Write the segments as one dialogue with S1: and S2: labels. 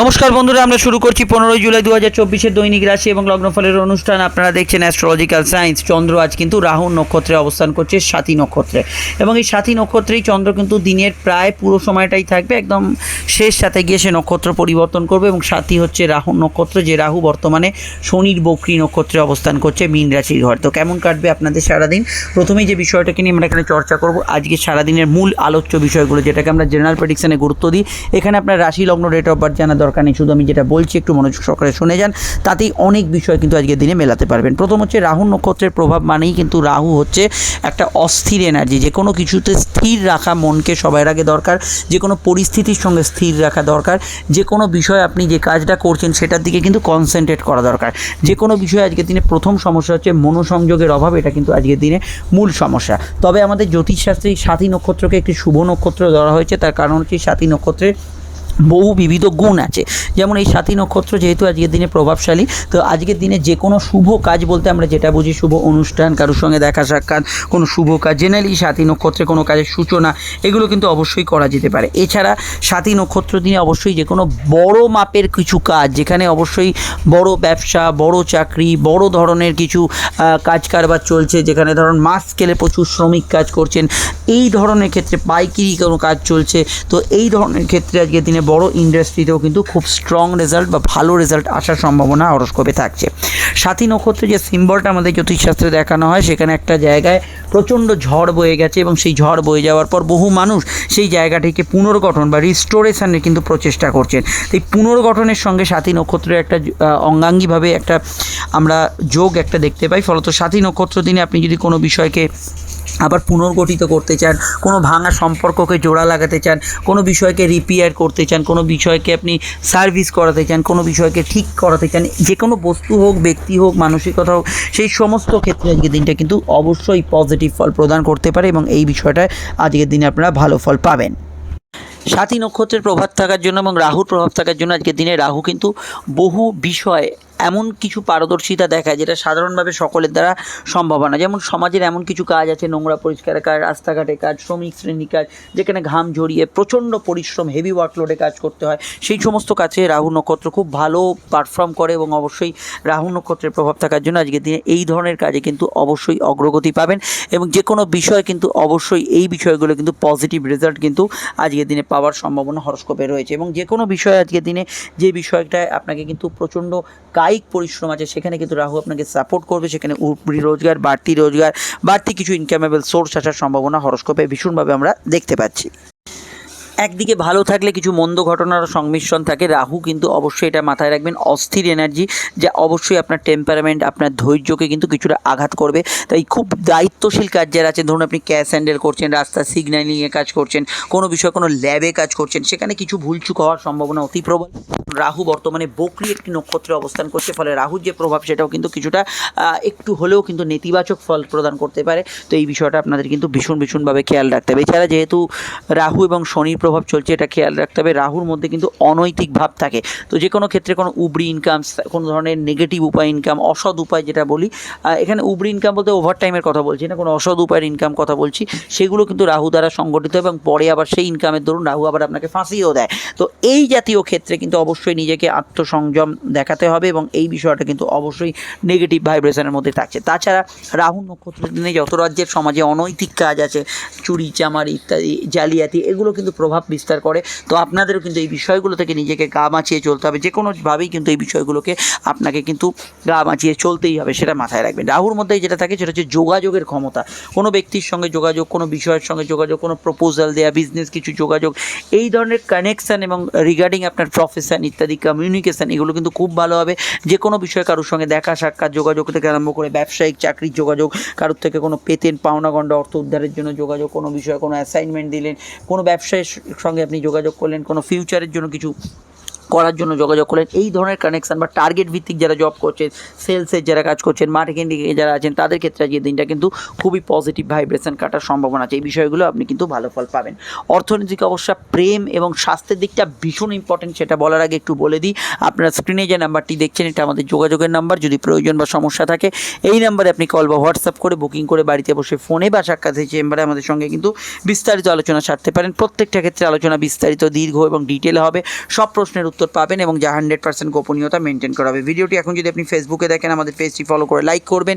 S1: নমস্কার বন্ধুরা, আমরা শুরু করছি পনেরোই জুলাই দু হাজার চব্বিশের দৈনিক রাশি এবং লগ্নফলের অনুষ্ঠান। আপনারা দেখছেন অ্যাস্ট্রোলজিক্যাল সায়েন্স চন্দ্র আজ কিন্তু রাহু নক্ষত্রে অবস্থান করছে সাথী নক্ষত্রে। এবং এই সাথী নক্ষত্রেই চন্দ্র কিন্তু দিনের প্রায় পুরো সময়টাই থাকবে, একদম শেষ সাথে গিয়ে সে নক্ষত্র পরিবর্তন করবে এবং সাথী হচ্ছে রাহু নক্ষত্র, যে রাহু বর্তমানে শনির বকরি নক্ষত্রে অবস্থান করছে মীন রাশির ঘর। তো কেমন কাটবে আপনাদের সারাদিন? প্রথমেই যে বিষয়টাকে নিয়ে আমরা এখানে চর্চা করব, আজকে সারাদিনের মূল আলোচ্য বিষয়গুলো, যেটাকে আমরা জেনারেল প্রেডিকশনে গুরুত্ব দিই। এখানে আপনার রাশি লগ্ন ডেট অফ বার্থ জানা দরকার নেই। শুধু আমি যেটা বলছি, একটু মনোযোগ সহকারে শুনে যান। তাতেই অনেক বিষয় কিন্তু আজকের দিনে মেলাতে পারবেন। প্রথম হচ্ছে রাহু নক্ষত্রের প্রভাব মানেই কিন্তু রাহু হচ্ছে একটা অস্থির এনার্জি যে কোনো কিছুতে স্থির রাখা মনকে সবার আগে দরকার, যে কোনো পরিস্থিতির সঙ্গে স্থির রাখা দরকার, যে কোনো বিষয় আপনি যে কাজটা করছেন সেটার দিকে কিন্তু কনসেন্ট্রেট করা দরকার। যে কোনো বিষয়ে আজকের দিনে প্রথম সমস্যা হচ্ছে মনোসংযোগের অভাব, এটা কিন্তু আজকের দিনে মূল সমস্যা। তবে আমাদের জ্যোতিষশাস্ত্রে সাথী নক্ষত্রকে একটি শুভ নক্ষত্র ধরা হয়েছে, তার কারণ হচ্ছে সাথী নক্ষত্রের বহু বিবিধ গুণ আছে। যেমন এই সাথী নক্ষত্র যেহেতু আজকের দিনে প্রভাবশালী, তো আজকের দিনে যে কোনো শুভ কাজ বলতে আমরা যেটা বুঝি, শুভ অনুষ্ঠান, কারোর সঙ্গে দেখা সাক্ষাৎ, কোনো শুভ কাজ জেনারেলি সাথী নক্ষত্রে কোনো কাজের সূচনা, এগুলো কিন্তু অবশ্যই করা যেতে পারে। এছাড়া সাথী নক্ষত্র দিনে অবশ্যই যে কোনো বড় মাপের কিছু কাজ, যেখানে অবশ্যই বড় ব্যবসা, বড় চাকরি, বড় ধরনের কিছু কাজ কারবার চলছে, যেখানে ধরুন মাস স্কেলে প্রচুর শ্রমিক কাজ করছেন, এই ধরনের ক্ষেত্রে পাইকিরি কোনো কাজ চলছে, তো এই ধরনের ক্ষেত্রে আজকের দিনে বড় ইন্ডাস্ট্রিতেও কিন্তু খুব স্ট্রং রেজাল্ট বা ভালো রেজাল্ট আসার সম্ভাবনা হরস্কোপে থাকছে। সাথী নক্ষত্রে যে সিম্বলটা আমাদের জ্যোতিষশাস্ত্রে দেখানো হয়, সেখানে একটা জায়গায় প্রচণ্ড ঝড় বয়ে গেছে এবং সেই ঝড় বয়ে যাওয়ার পর বহু মানুষ সেই জায়গাটিকে পুনর্গঠন বা রিস্টোরেশনের কিন্তু প্রচেষ্টা করছেন। এই পুনর্গঠনের সঙ্গে সাথী নক্ষত্রের একটা অঙ্গাঙ্গিভাবে একটা আমরা যোগ একটা দেখতে পাই। ফলত সাথী নক্ষত্র দিনে আপনি যদি কোনো বিষয়কে আবার পুনর্গঠিত করতে চান, কোনো ভাঙা সম্পর্ককে জোড়া লাগাতে চান, কোনো বিষয়কে রিপেয়ার করতে চান, কোনো বিষয়কে আপনি সার্ভিস করাতে চান, কোনো বিষয়কে ঠিক করাতে চান, যে কোনো বস্তু হোক, ব্যক্তি হোক, মানসিকতা হোক, সেই সমস্ত ক্ষেত্রে আজকের দিনটা কিন্তু অবশ্যই পজিটিভ ফল প্রদান করতে পারে এবং এই বিষয়টায় আজকের দিনে আপনারা ভালো ফল পাবেন। সাথী নক্ষত্রের প্রভাব থাকার জন্য এবং রাহুর প্রভাব থাকার জন্য আজকের দিনে রাহু কিন্তু বহু বিষয়ে এমন কিছু পারদর্শিতা দেখায় যেটা সাধারণভাবে সকলের দ্বারা সম্ভব না। যেমন সমাজের এমন কিছু কাজ আছে, নোংরা পরিষ্কারের কাজ, রাস্তাঘাটে কাজ, শ্রমিক শ্রেণি কাজ, যেখানে ঘাম ঝরিয়ে প্রচণ্ড পরিশ্রম হেভি ওয়ার্কলোডে কাজ করতে হয়। সেই সমস্ত কাজে রাহু নক্ষত্র খুব ভালো পারফর্ম করে এবং অবশ্যই রাহু নক্ষত্রের প্রভাব থাকার জন্য আজকের দিনে এই ধরনের কাজে কিন্তু অবশ্যই অগ্রগতি পাবেন এবং যে কোনো বিষয় কিন্তু অবশ্যই এই বিষয়গুলো কিন্তু পজিটিভ রেজাল্ট কিন্তু আজকের দিনে পাওয়ার সম্ভাবনা হরস্কোপে রয়েছে এবং যে কোনো বিষয় আজকের দিনে যে বিষয়টায় আপনাকে কিন্তু প্রচণ্ড কায়িক পরিশ্রম আছে, সেখানে কিন্তু রাহু আপনাকে সাপোর্ট করবে, সেখানে রোজগার, বাড়তি রোজগার, বাড়তি কিছু ইনকামেবল সোর্স আসার সম্ভাবনা হরস্কোপে ভীষণভাবে আমরা দেখতে পাচ্ছি। একদিকে ভালো থাকলে কিছু মন্দ ঘটনার সংমিশ্রণ থাকে। রাহু কিন্তু অবশ্যই এটা মাথায় রাখবেন, অস্থির এনার্জি যা অবশ্যই আপনার টেম্পারমেন্ট আপনার ধৈর্যকে কিন্তু কিছুটা আঘাত করবে। তাই খুব দায়িত্বশীল কাজ যারা আছে ধরুন আপনি ক্যাশ হ্যান্ডেল করছেন রাস্তা সিগন্যালিংয়ে কাজ করছেন, কোনো বিষয়ে কোনো ল্যাবে কাজ করছেন, সেখানে কিছু ভুলচুক হওয়ার সম্ভাবনা অতি প্রবল। রাহু বর্তমানে বকরি একটি নক্ষত্রে অবস্থান করছে, ফলে রাহুর যে প্রভাব সেটাও কিন্তু কিছুটা একটু হলেও কিন্তু নেতিবাচক ফল প্রদান করতে পারে। তো এই বিষয়টা আপনাদের কিন্তু ভীষণ ভীষণভাবে খেয়াল রাখতে হবে। এছাড়া যেহেতু রাহু এবং শনির প্রভাব চলছে, এটা খেয়াল রাখতে হবে। রাহুর মধ্যে কিন্তু অনৈতিক ভাব থাকে। তো যে কোনো ক্ষেত্রে কোনো উবরি ইনকাম কোনো ধরনের নেগেটিভ উপায় ইনকাম অসৎ উপায় যেটা বলি এখানে উবরি ইনকাম বলতে ওভার টাইমের কথা বলছি না, কোনো অসৎ উপায়ের ইনকাম কথা বলছি। সেগুলো কিন্তু রাহু দ্বারা সংগঠিত এবং পরে আবার সেই ইনকামের দরুন রাহু আবার আপনাকে ফাঁসিয়েও দেয়। তো এই জাতীয় ক্ষেত্রে কিন্তু অবশ্যই নিজেকে আত্মসংযম দেখাতে হবে এবং এই বিষয়টা কিন্তু অবশ্যই নেগেটিভ ভাইব্রেশনের মধ্যে থাকছে। তাছাড়া রাহু নক্ষত্রের দিনে যত রাজ্যের সমাজে অনৈতিক কাজ আছে, চুরি, চামারি ইত্যাদি, জালিয়াতি, এগুলো কিন্তু প্রভাব বিস্তার করে। তো আপনাদেরও কিন্তু এই বিষয়গুলো থেকে নিজেকে গা বাঁচিয়ে চলতে হবে। যে কোনোভাবেই কিন্তু এই বিষয়গুলোকে আপনাকে কিন্তু গা বাঁচিয়ে চলতেই হবে, সেটা মাথায় রাখবেন। রাহুর মধ্যে যেটা থাকে, সেটা হচ্ছে যোগাযোগের ক্ষমতা। কোনো ব্যক্তির সঙ্গে যোগাযোগ, কোনো বিষয়ের সঙ্গে যোগাযোগ, কোনো প্রপোজাল দেওয়া বিজনেস কিছু যোগাযোগ, এই ধরনের কানেকশান এবং রিগার্ডিং আপনার প্রফেশন ইত্যাদি কমিউনিকেশান এগুলো কিন্তু খুব ভালো হবে। যে কোনো বিষয়ে কারোর সঙ্গে দেখা, সাক্ষাৎ, যোগাযোগ থেকে আরম্ভ করে ব্যবসায়িক, চাকরির যোগাযোগ, কারোর থেকে কোনো পেতেন পাওনাগণ্ড অর্থ উদ্ধারের জন্য যোগাযোগ, কোনো বিষয়ে কোনো অ্যাসাইনমেন্ট দিলেন, কোনো ব্যবসায়ের সঙ্গে আপনি যোগাযোগ করলেন কোনো ফিউচারের জন্য কিছু করার জন্য যোগাযোগ করলেন। এই ধরনের কানেকশান বা টার্গেট ভিত্তিক যারা জব করছেন সেলসের যারা কাজ করছেন মার্কেটিংয়ে যারা আছেন, তাদের ক্ষেত্রে আজকের দিনটা কিন্তু খুবই পজিটিভ ভাইব্রেশন কাটার সম্ভাবনা আছে। এই বিষয়গুলো আপনি কিন্তু ভালো ফল পাবেন। অর্থনৈতিক অবস্থা, প্রেম এবং স্বাস্থ্যের দিকটা ভীষণ ইম্পর্টেন্ট সেটা বলার আগে একটু বলে দিই। আপনারা স্ক্রিনে যে নাম্বারটি দেখছেন, এটা আমাদের যোগাযোগের নাম্বার যদি প্রয়োজন বা সমস্যা থাকে, এই নাম্বারে আপনি কল বা হোয়াটসঅ্যাপ করে বুকিং করে বাড়িতে বসে ফোনে বা সাক্ষাৎ চেম্বারে আমাদের সঙ্গে কিন্তু বিস্তারিত আলোচনা সারতে পারেন। প্রত্যেকটা ক্ষেত্রে আলোচনা বিস্তারিত, দীর্ঘ এবং ডিটেল হবে। সব প্রশ্নের উত্তর উত্তর পাবেন এবং যা হান্ড্রেড পার্সেন্ট গোপনীয়তা মেনটেন করা হবে। ভিডিওটি এখন যদি আপনি ফেসবুকে দেখেন, আমাদের পেজটি ফলো করে লাইক করবেন।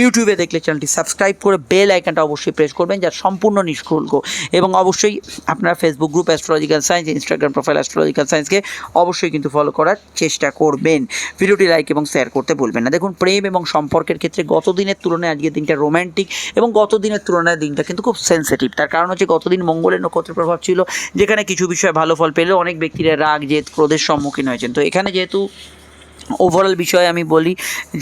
S1: ইউটিউবে দেখলে চ্যানেলটি সাবস্ক্রাইব করে বেল আইকনটা অবশ্যই প্রেস করবেন যা সম্পূর্ণ নিষ্শুল্ক এবং অবশ্যই আপনারা Facebook group astrological science Instagram profile astrological সায়েন্সকে অবশ্যই কিন্তু ফলো করার চেষ্টা করবেন। ভিডিওটি লাইক এবং শেয়ার করতে ভুলবেন না। দেখুন, প্রেম এবং সম্পর্কের ক্ষেত্রে গত দিনের তুলনায় আজকের দিনটা রোম্যান্টিক এবং গত দিনের তুলনায় দিনটা কিন্তু খুব সেন্সিটিভ তার কারণ হচ্ছে গতদিন মঙ্গলের নক্ষত্রের প্রভাব ছিল, যেখানে কিছু বিষয়ে ভালো ফল পেলেও অনেক ব্যক্তিরা রাগ, জেদ, ক্রোধের সম্মুখীন হয়েছেন। তো এখানে যেহেতু ওভারঅল বিষয়ে আমি বলি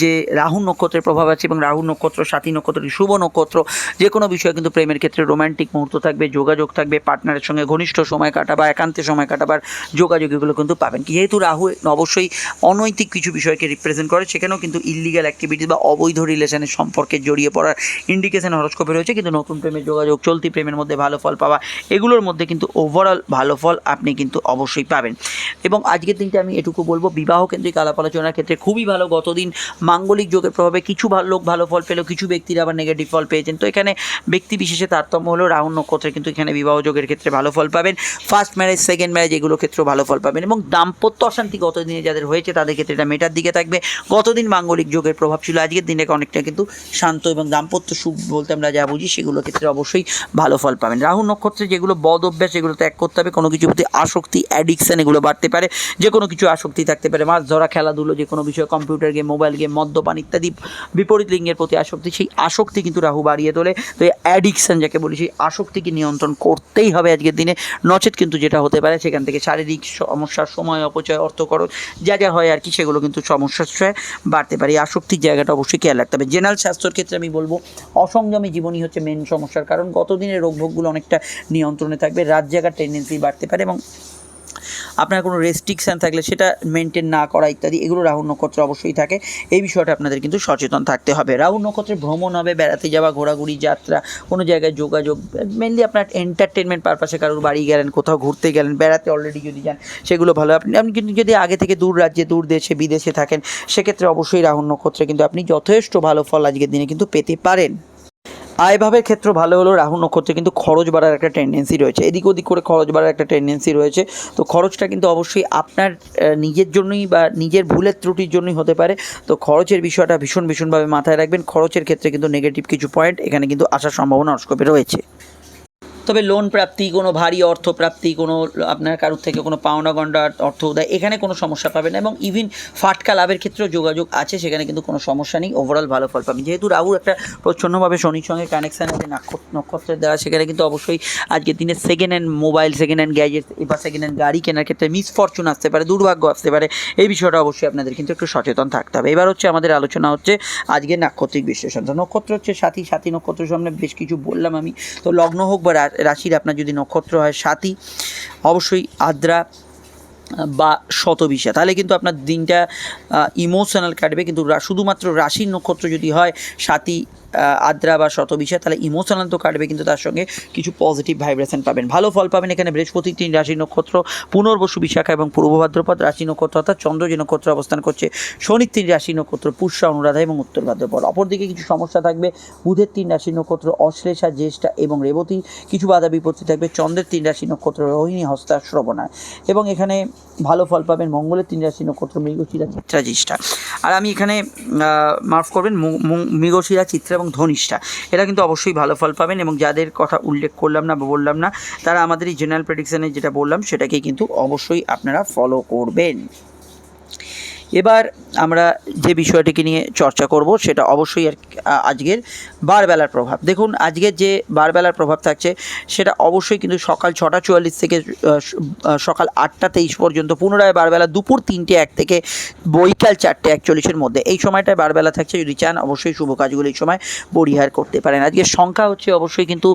S1: যে রাহু নক্ষত্রের প্রভাব আছে এবং রাহু নক্ষত্র, সাথী নক্ষত্র, শুভ নক্ষত্র, যে কোনো বিষয়ে কিন্তু প্রেমের ক্ষেত্রে রোমান্টিক মুহূর্ত থাকবে, যোগাযোগ থাকবে পার্টনারের সঙ্গে ঘনিষ্ঠ সময় কাটাবা একান্তে সময় কাটাবার যোগাযোগ এগুলো কিন্তু পাবেন। যেহেতু রাহু অবশ্যই অনৈতিক কিছু বিষয়কে রিপ্রেজেন্ট করে, সেখানেও কিন্তু ইলিগাল অ্যাক্টিভিটিস বা অবৈধ রিলেশনের সম্পর্কে জড়িয়ে পড়ার ইন্ডিকেশন হরস্কোপে রয়েছে। কিন্তু নতুন প্রেমের যোগাযোগ, চলতি প্রেমের মধ্যে ভালো ফল পাওয়া, এগুলোর মধ্যে কিন্তু ওভারঅল ভালো ফল আপনি কিন্তু অবশ্যই পাবেন। এবং আজকের দিনটা আমি এটুকু বলব, বিবাহ কেন্দ্রিক আলাপ আলোচনার ক্ষেত্রে খুবই ভালো। গতদিন মাঙ্গলিক যোগের প্রভাবে কিছু ভালো লোক ভালো ফল পেলেও কিছু ব্যক্তিরা আবার নেগেটিভ ফল পেয়েছেন। তো এখানে ব্যক্তি বিশেষে তারতম্য হলো রাহুল নক্ষত্রে কিন্তু এখানে বিবাহ যোগের ক্ষেত্রে ভালো ফল পাবেন। ফার্স্ট ম্যারেজ সেকেন্ড ম্যারেজ এগুলো ক্ষেত্রেও ভালো ফল পাবেন এবং দাম্পত্য অশান্তি গতদিনে যাদের হয়েছে তাদের ক্ষেত্রে এটা মেটার দিকে থাকবে। গতদিন মাঙ্গলিক যোগের প্রভাব ছিল, আজকের দিনে অনেকটা কিন্তু শান্ত এবং দাম্পত্য সুখ বলতে আমরা যা বুঝি সেগুলো ক্ষেত্রে অবশ্যই ভালো ফল পাবেন। রাহু নক্ষত্রে যেগুলো বদ অভ্যাস এগুলো ত্যাগ করতে হবে, কোনো কিছু প্রতি আসক্তি অ্যাডিকশন এগুলো বাড়তে পারে যে কোনো কিছু আসক্তি থাকতে পারে। মাছ ধরা, খেলাধুলো যে কোনো বিষয়ে কম্পিউটার গেম মোবাইল গেম মদ্যপান ইত্যাদি বিপরীত লিঙ্গের প্রতি আসক্তি, সেই আসক্তি কিন্তু রাহু বাড়িয়ে তোলে। তো এই অ্যাডিকশন যাকে বলি, সেই আসক্তিকে নিয়ন্ত্রণ করতেই হবে আজকের দিনে। নচেত কিন্তু যেটা হতে পারে, সেখান থেকে শারীরিক সমস্যার সময় অপচয়, অর্থ খরচ, যা যা হয় আর কি, সেগুলো কিন্তু সমস্যার ছয় বাড়তে পারে। আসক্তির জায়গাটা অবশ্যই খেয়াল রাখতে হবে। জেনারেল স্বাস্থ্যের ক্ষেত্রে আমি বলব, অসংযমী জীবনই হচ্ছে মেন সমস্যার কারণ। গত দিনের রোগভোগগুলো অনেকটা নিয়ন্ত্রণে থাকবে। রাত জাগার টেন্ডেন্সি বাড়তে পারে এবং আপনার কোনো রেস্ট্রিকশান থাকলে সেটা মেনটেন না করা ইত্যাদি, এগুলো রাহু নক্ষত্রে অবশ্যই থাকে। এই বিষয়টা আপনাদের কিন্তু সচেতন থাকতে হবে। রাহু নক্ষত্রে ভ্রমণ হবে, বেড়াতে যাওয়া, ঘোরাঘুরি, যাত্রা, কোনো জায়গায় যোগাযোগ মেনলি আপনার এন্টারটেনমেন্ট পারপাসে কারোর বাড়ি গেলেন, কোথাও ঘুরতে গেলেন, বেড়াতে অলরেডি যদি যান, সেগুলো ভালো। আপনি আপনি কিন্তু যদি আগে থেকে দূর রাজ্যে, দূর দেশে, বিদেশে থাকেন, সেক্ষেত্রে অবশ্যই রাহু নক্ষত্রে কিন্তু আপনি যথেষ্ট ভালো ফল আজকের দিনে কিন্তু পেতে পারেন। আয়ভাবের ক্ষেত্র ভালো হলো রাহু নক্ষত্রে কিন্তু খরচ বাড়ার একটা টেন্ডেন্সি রয়েছে। এদিক ওদিক করে খরচ বাড়ার একটা টেন্ডেন্সি রয়েছে। তো খরচটা কিন্তু অবশ্যই আপনার নিজের জন্যই বা নিজের ভুলের ত্রুটির জন্যই হতে পারে। তো খরচের বিষয়টা ভীষণ, ভীষণভাবে মাথায় রাখবেন। খরচের ক্ষেত্রে কিন্তু নেগেটিভ কিছু পয়েন্ট এখানে কিন্তু আসার সম্ভাবনা অস্কোপে রয়েছে। তবে লোন প্রাপ্তি, কোনো ভারী অর্থ প্রাপ্তি, কোনো আপনার কারোর থেকে কোনো পাওনা গন্ডা অর্থ উদয়, এখানে কোনো সমস্যা পাবেন না এবং ইভিন ফাটকা লাভের ক্ষেত্রেও যোগাযোগ আছে, সেখানে কিন্তু কোনো সমস্যা নেই। ওভারঅল ভালো ফল পাবেন। যেহেতু রাহুর একটা প্রচ্ছন্নভাবে শনির সঙ্গে কানেকশান আছে নাক্ষ- নক্ষত্রের দ্বারা, সেখানে কিন্তু অবশ্যই আজকের দিনে second hand mobile second hand gadget এবার সেকেন্ড হ্যান্ড গাড়ি কেনার ক্ষেত্রে মিসফরচুন আসতে পারে, দুর্ভাগ্য আসতে পারে। এই বিষয়টা অবশ্যই আপনাদের কিন্তু একটু সচেতন থাকতে হবে। এবার হচ্ছে আমাদের আলোচনা হচ্ছে আজকের নাক্ষত্রিক বিশ্লেষণ। নক্ষত্র হচ্ছে সাথী সাথী নক্ষত্র সামনে বেশ কিছু বললাম আমি। তো লগ্ন হোক বা রাশির আপনার যদি নক্ষত্র হয় সাথী অবশ্যই আদ্রা বা শতবিশা। তাহলে কিন্তু আপনার দিনটা ইমোশনাল কাটবে। কিন্তু শুধুমাত্র রাশির নক্ষত্র যদি হয় সাথী আদ্রা বা শত শতবিশা তাহলে ইমোশনাল তো কাটবে, কিন্তু তার সঙ্গে কিছু পজিটিভ ভাইব্রেশন পাবেন। ভালো ফল পাবেন এখানে বৃহস্পতি, তিন রাশি নক্ষত্র, পুনর্বসু বিশাখা এবং পূর্ব ভাদ্রপদ রাশি নক্ষত্র, অর্থাৎ চন্দ্র যে নক্ষত্র অবস্থান করছে শনির তিন রাশি নক্ষত্র, পুষ্যা, অনুরাধা এবং উত্তর ভাদ্রপদ। অপরদিকে কিছু সমস্যা থাকবে, বুধের তিন রাশি নক্ষত্র, অশ্লেষা, জ্যেষ্ঠা এবং রেবতী, কিছু বাধা বিপত্তি থাকবে, চন্দ্রের তিন রাশি নক্ষত্র, রোহিণী, হস্তা, শ্রবণা। এবং এখানে ভালো ফল পাবেন। মঙ্গলের তিন রাশি নক্ষত্র মৃগশিরা চিত্রা জ্যেষ্ঠা আর আমি এখানে মাফ করবেন মৃগশিরা চিত্রা এবং ধনিষ্ঠা। এরা কিন্তু অবশ্যই ভালো ফল পাবেন এবং যাদের কথা উল্লেখ করলাম না বললাম না, তারা আমাদের এই জেনারেল প্রেডিকশানে যেটা বললাম, সেটাকেই কিন্তু অবশ্যই আপনারা ফলো করবেন। এবার আমরা যে বিষয়টিকে নিয়ে চর্চা করব, সেটা অবশ্যই আর আজকের বারবেলার প্রভাব। দেখুন আজকের যে বারবেলার প্রভাব থাকছে, সেটা অবশ্যই কিন্তু সকাল ছটা চুয়াল্লিশ থেকে সকাল আটটা তেইশ পর্যন্ত, পুনরায় বারবেলা দুপুর তিনটে এক থেকে বৈকাল চারটে একচল্লিশের মধ্যে। এই সময়টায় বারবেলা থাকছে, যদি চান অবশ্যই শুভ কাজগুলো এই সময় পরিহার করতে পারেন। আজকের সংখ্যা হচ্ছে অবশ্যই কিন্তু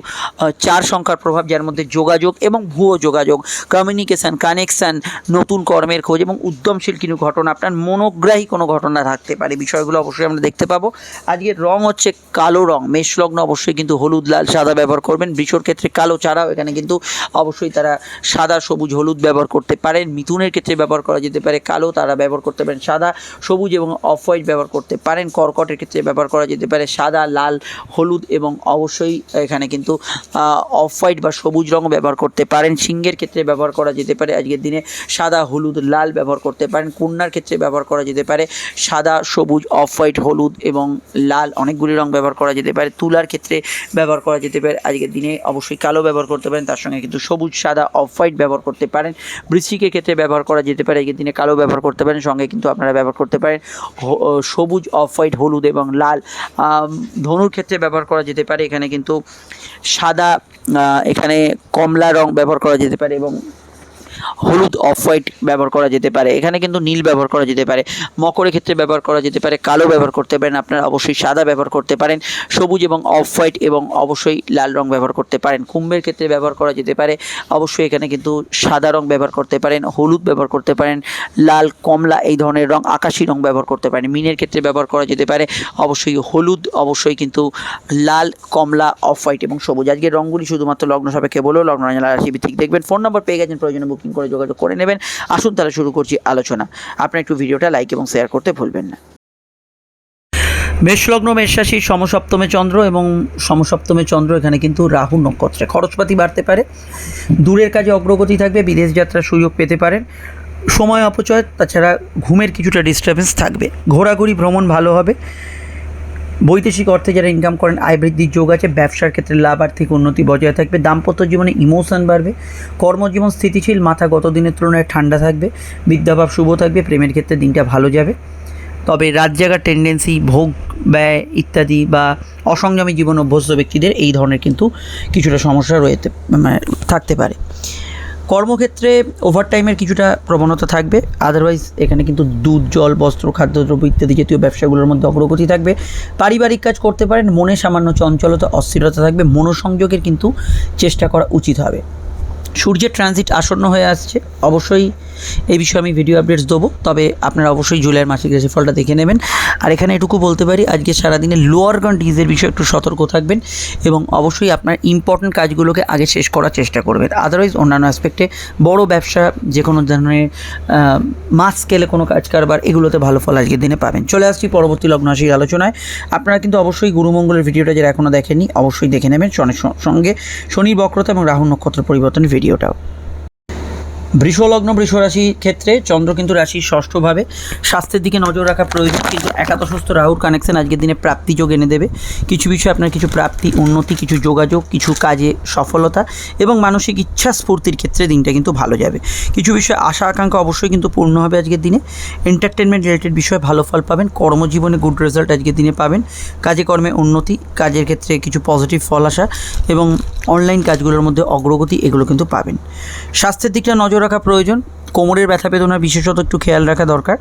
S1: চার সংখ্যার প্রভাব, যার মধ্যে যোগাযোগ এবং ভুয়ো যোগাযোগ কমিউনিকেশান কানেকশান নতুন কর্মের খোঁজ এবং উদ্যমশীল কিছু ঘটনা আপনার মনোগ্রাহী কোনো ঘটনা থাকতে পারে। বিষয়গুলো অবশ্যই আমরা দেখতে পাবো। আজকের রং হচ্ছে কালো রং। মেষলগ্ন অবশ্যই কিন্তু হলুদ, লাল, সাদা ব্যবহার করবেন। বৃষর ক্ষেত্রে কালো ছাড়াও এখানে কিন্তু অবশ্যই তারা সাদা, সবুজ, হলুদ ব্যবহার করতে পারেন। মিথুনের ক্ষেত্রে ব্যবহার করা যেতে পারে কালো, তারা ব্যবহার করতে পারেন সাদা, সবুজ এবং অফ হোয়াইট ব্যবহার করতে পারেন। কর্কটের ক্ষেত্রে ব্যবহার করা যেতে পারে সাদা, লাল, হলুদ এবং অবশ্যই এখানে কিন্তু অফ হোয়াইট বা সবুজ রং ব্যবহার করতে পারেন। সিংহের ক্ষেত্রে ব্যবহার করা যেতে পারে আজকের দিনে সাদা, হলুদ, লাল ব্যবহার করতে পারেন। কন্যার ক্ষেত্রে ব্যবহার করা যেতে পারে। সাদা, সবুজ অফ হোয়াইট হলুদ এবং লাল অনেকগুলি রং ব্যবহার করা যেতে পারে। তুলার ক্ষেত্রে ব্যবহার করা যেতে পারে। আজকের দিনে অবশ্যই কালো ব্যবহার করতে পারেন, তার সঙ্গে কিন্তু সবুজ, সাদা অফ হোয়াইট ব্যবহার করতে পারেন। বৃশ্চিকের ক্ষেত্রে ব্যবহার করা যেতে পারে। আজকের দিনে কালো ব্যবহার করতে পারেন, সঙ্গে কিন্তু আপনারা ব্যবহার করতে পারেন। সবুজ অফ হোয়াইট হলুদ এবং লাল ধনুর ক্ষেত্রে ব্যবহার করা যেতে পারে। এখানে কিন্তু সাদা এখানে কমলা রং ব্যবহার করা যেতে পারে এবং হলুদ অফ হোয়াইট ব্যবহার করা যেতে পারে। এখানে কিন্তু নীল ব্যবহার করা যেতে পারে, মকরের ক্ষেত্রে ব্যবহার করা যেতে পারে, কালো ব্যবহার করতে পারেন, আপনারা অবশ্যই সাদা ব্যবহার করতে পারেন, সবুজ এবং অফ হোয়াইট এবং অবশ্যই লাল রং ব্যবহার করতে পারেন। কুম্ভের ক্ষেত্রে ব্যবহার করা যেতে পারে, অবশ্যই এখানে কিন্তু সাদা রং ব্যবহার করতে পারেন, হলুদ ব্যবহার করতে পারেন, লাল, কমলা এই ধরনের রং, আকাশি রং ব্যবহার করতে পারেন। মিনের ক্ষেত্রে ব্যবহার করা যেতে পারে, অবশ্যই হলুদ, অবশ্যই কিন্তু লাল, কমলা অফ হোয়াইট এবং সবুজ। আজকের রঙগুলি শুধুমাত্র লগ্ন সাপেক্ষে বলেও লগ্ন রাশি ঠিক দেখবেন ফোন নম্বর পেয়ে গেছেন প্রয়োজনে বুকিং করে যোগাযোগ করে নেবেন। আসুন তাহলে শুরু করছি আলোচনা। আপনার একটু ভিডিওটা লাইক এবং শেয়ার করতে ভুলবেন না। মেষলগ্ন মেষরাশির সমসপ্তমে চন্দ্র এবং সমসপ্তমে চন্দ্র এখানে কিন্তু রাহু নক্ষত্রে। খরচপাতি বাড়তে পারে। দূরের কাজে অগ্রগতি থাকবে, বিদেশ যাত্রার সুযোগ পেতে পারেন। সময় অপচয়, তাছাড়া ঘুমের কিছুটা ডিস্টারবেন্স থাকবে। ঘোরাঘুরি, ভ্রমণ ভালো হবে। বৈদেশিক অর্থে যারা ইনকাম করেন, আয় বৃদ্ধির যোগ আছে, ব্যবসার ক্ষেত্রে লাভ আর্থিক উন্নতি বজায় থাকবে, দাম্পত্য জীবনে ইমোশন বাড়বে, কর্মজীবন স্থিতিশীল, মাথা গত দিনের তুলনায় ঠান্ডা থাকবে, বিদ্যাভাব শুভ থাকবে, প্রেমের ক্ষেত্রে দিনটা ভালো যাবে। তবে রাত জাগার টেন্ডেন্সি ভোগ ব্যয় ইত্যাদি বা অসংযমী জীবন অভ্যস্ত ব্যক্তিদের এই ধরনের কিন্তু কিছুটা সমস্যা রয়েছে মানে থাকতে পারে। কর্মক্ষেত্রে ওভারটাইমের কিছুটা প্রবণতা থাকবে। আদারওয়াইজ এখানে কিন্তু দুধ, জল, বস্ত্র, খাদ্যদ্রব্য ইত্যাদি জাতীয় ব্যবসাগুলোর মধ্যে অগ্রগতি থাকবে। পারিবারিক কাজ করতে পারেন, মনে সামান্য চঞ্চলতা, অস্থিরতা থাকবে। মনোসংযোগের কিন্তু চেষ্টা করা উচিত হবে। সূর্যের ট্রানজিট আসন্ন হয়ে আসছে। অবশ্যই এই বিষয়ে আমি ভিডিও আপডেটস দেবো, তবে আপনারা অবশ্যই জুলাইয়ের মাসিক রাশিফলটা দেখে নেবেন। আর এখানে এটুকু বলতে পারি, আজকে সারাদিনে লোয়ার কন্টিজের বিষয়ে একটু সতর্ক থাকবেন এবং অবশ্যই আপনার ইম্পর্টেন্ট কাজগুলোকে আগে শেষ করার চেষ্টা করবেন। আদারওয়াইজ অন্যান্য অ্যাসপেক্টে বড় ব্যবসা যে কোনো ধরনের মাস স্কেলে কোনো কাজ কারবার, এগুলোতে ভালো ফল আজকের দিনে পাবেন। চলে আসছি পরবর্তী লগ্ন রাশির আলোচনায়। আপনারা কিন্তু অবশ্যই গুরুমঙ্গলের ভিডিওটা যারা এখনও দেখেননি, অবশ্যই দেখে নেবেন। সঙ্গে শনির বক্রতা এবং রাহু নক্ষত্র পরিবর্তনের ভিডিওটাও। বৃষলগ্ন বৃষরাশির ক্ষেত্রে চন্দ্র কিন্তু রাশির ষষ্ঠভাবে স্বাস্থ্যের দিকে নজর রাখা প্রয়োজন, কিন্তু একাদশস্থ রাহুর কানেকশন আজকের দিনে প্রাপ্তি যোগ এনে দেবে। কিছু বিষয়ে আপনার কিছু প্রাপ্তি, উন্নতি, কিছু যোগাযোগ, কিছু কাজে সফলতা এবং মানসিক ইচ্ছা স্ফূর্তির ক্ষেত্রে দিনটা কিন্তু ভালো যাবে। কিছু বিষয়ে আশা, আকাঙ্ক্ষা অবশ্যই কিন্তু পূর্ণ হবে আজকের দিনে। এন্টারটেনমেন্ট রিলেটেড বিষয়ে ভালো ফল পাবেন, কর্মজীবনে গুড রেজাল্ট আজকের দিনে পাবেন। কাজে কর্মে উন্নতি, কাজের ক্ষেত্রে কিছু পজিটিভ ফল আসা এবং অনলাইন কাজগুলোর মধ্যে অগ্রগতি এগুলো কিন্তু পাবেন। স্বাস্থ্যের দিকটা নজর রাখা প্রয়োজন। কোমরের ব্যথা বেদনার বিশেষত একটু খেয়াল রাখা দরকার।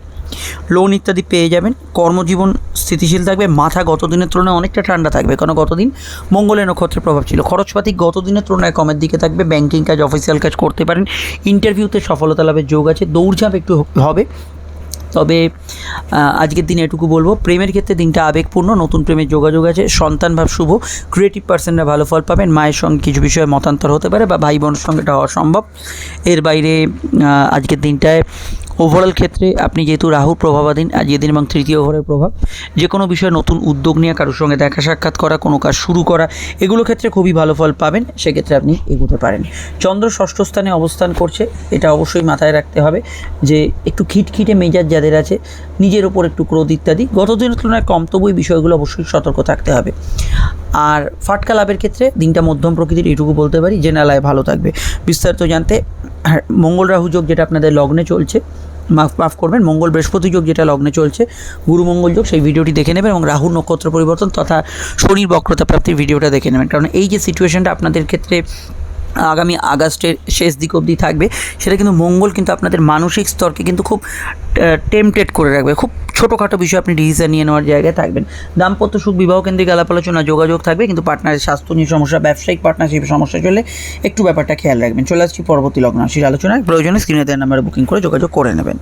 S1: লোন ইত্যাদি পেয়ে যাবেন। কর্মজীবন স্থিতিশীল থাকবে। মাথা গত দিনের তুলনায় অনেকটা ঠান্ডা থাকবে। কারণ গতদিন মঙ্গলের নক্ষত্রের প্রভাব ছিল। খরচপাতি গত দিনের তুলনায় কমের দিকে থাকবে। ব্যাংকিং কাজ, অফিসিয়াল কাজ করতে পারেন। ইন্টারভিউতে সফলতা লাভের যোগ আছে। দৌড়ঝাঁপ একটু হবে। তবে আজকের দিনে এটুকু বলব, প্রেমের ক্ষেত্রে দিনটা আবেগপূর্ণ, নতুন প্রেমের যোগাযোগ আছে, সন্তান ভাব শুভ ক্রিয়েটিভ পার্সনরা ভালো ফল পাবেন, মায়ের সঙ্গে কিছু বিষয়ে মতান্তর হতে পারে বা ভাই বোনের সঙ্গে এটা অসম্ভব সম্ভব। এর বাইরে আজকের দিনটায় ওভারঅল ক্ষেত্রে আপনি যেহেতু রাহুর প্রভাবাধীন আজকের দিন এবং তৃতীয় ওভারের প্রভাব যে কোনো বিষয়ে নতুন উদ্যোগ নিয়ে কারোর সঙ্গে দেখা সাক্ষাৎ করা কোনো কাজ শুরু করা এগুলো ক্ষেত্রে খুবই ভালো ফল পাবেন সেক্ষেত্রে আপনি এগোতে পারেন। চন্দ্র ষষ্ঠ স্থানে অবস্থান করছে এটা অবশ্যই মাথায় রাখতে হবে যে একটু খিটখিটে মেজাজ যাদের আছে নিজের ওপর একটু ক্রোধ ইত্যাদি গত দিনের তুলনায় কম তবু এই বিষয়গুলো অবশ্যই সতর্ক থাকতে হবে। আর ফাটকা লাভের ক্ষেত্রে দিনটা মধ্যম প্রকৃতির এইটুকু বলতে পারি জেনারেলায় ভালো থাকবে। বিস্তারিত জানতে হ্যাঁ, মঙ্গল রাহু যোগ যেটা আপনাদের লগ্নে চলছে মাফ মাফ করবেন, মঙ্গল বৃহস্পতি যোগ যেটা লগ্নে চলছে, গুরু মঙ্গল যোগ, সেই ভিডিওটি দেখে নেবেন এবং রাহু নক্ষত্র পরিবর্তন তথা শনির বক্রতা প্রাপ্তির ভিডিওটা দেখে নেবেন। কারণ এই যে সিচুয়েশনটা আপনাদের ক্ষেত্রে আগামী আগস্টের শেষ দিক অবধি থাকবে। সেটা কিন্তু মঙ্গল কিন্তু আপনাদের মানসিক স্তরকে কিন্তু খুব টেমটেড করে রাখবে। খুব ছোটোখাটো বিষয় আপনি ডিসিশন নিয়ে নেওয়ার জায়গায় থাকবেন। দাম্পত্য সুখ, বিবাহ কেন্দ্রিক আলাপ আলোচনা, যোগাযোগ থাকবে, কিন্তু পার্টনারের স্বাস্থ্য নিয়ে সমস্যা, ব্যবসায়িক পার্টনারশিপ সমস্যা চলে একটু ব্যাপারটা খেয়াল রাখবেন। চলে আসছি পরবর্তী লগ্ন রাশির আলোচনায়। প্রয়োজনে স্ক্রিনে দেওয়ার নাম্বারে বুকিং করে যোগাযোগ করে নেবেন।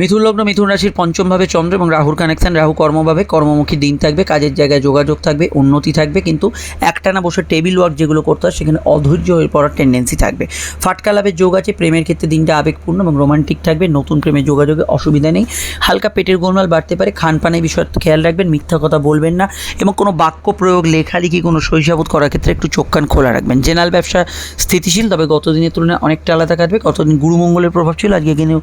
S1: মিথুন লগ্ন, মিথুন রাশির পঞ্চমভাবে চন্দ্র এবং রাহুর কানেকশান রাহু কর্মভাবে, কর্মমুখী দিন থাকবে, কাজের জায়গায় যোগাযোগ থাকবে, উন্নতি থাকবে, কিন্তু একটানা বসে টেবিল ওয়ার্ক যেগুলো করতে হয়, সেখানে অধৈর্য হয়ে পড়ার টেন্ডেন্সি থাকবে। ফাটকা লাভের যোগ আছে, প্রেমের ক্ষেত্রে দিনটা আবেগপূর্ণ এবং রোমান্টিক থাকবে, নতুন প্রেমের যোগাযোগে অসুবিধা নেই। হালকা পেটের গোলমাল বাড়তে পারে, খানপানের বিষয়ে খেয়াল রাখবেন, মিথ্যা কথা বলবেন না এবং কোনো বাক্য প্রয়োগ, লেখালেখি, কোনো শৈশাবোধ করার ক্ষেত্রে একটু চোখ কান খোলা রাখবেন। জেনারেল ব্যবসা স্থিতিশীল, তবে গত দিনের তুলনায় অনেকটা আলাদা কাটবে। গতদিন গুরুমঙ্গলের প্রভাব ছিল, আজকে কিন্তু